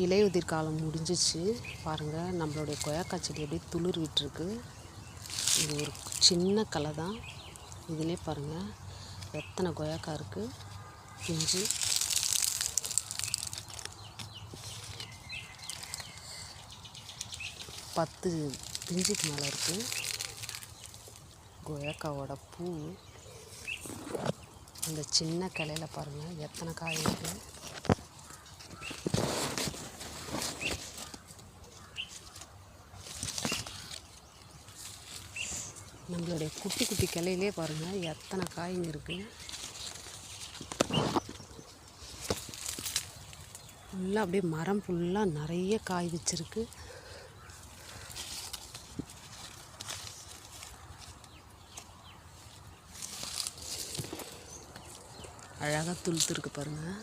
இலையுதிர் காலம் முடிஞ்சிச்சு. பாருங்கள் நம்மளுடைய கொய்யாக்கா செடி அப்படியே துளிர் விட்டுருக்கு இது ஒரு சின்ன களை தான் இதிலே பாருங்கள் எத்தனை கொய்யாக்கா இருக்குது பிஞ்சு பத்து பிஞ்சுக்கு மேலே இருக்குது கொய்யாக்காவோட பூ. இந்த சின்ன கிளையில பாருங்கள் எத்தனை காய் இருக்குது நம்மளுடைய குட்டி குட்டி கிளையிலே பாருங்கள் எத்தனை காய்ங்க இருக்குது ஃபுல்லாக அப்படியே மரம் ஃபுல்லாக நிறைய காய் வச்சுருக்கு. அழகாக துளுத்துருக்கு பாருங்கள்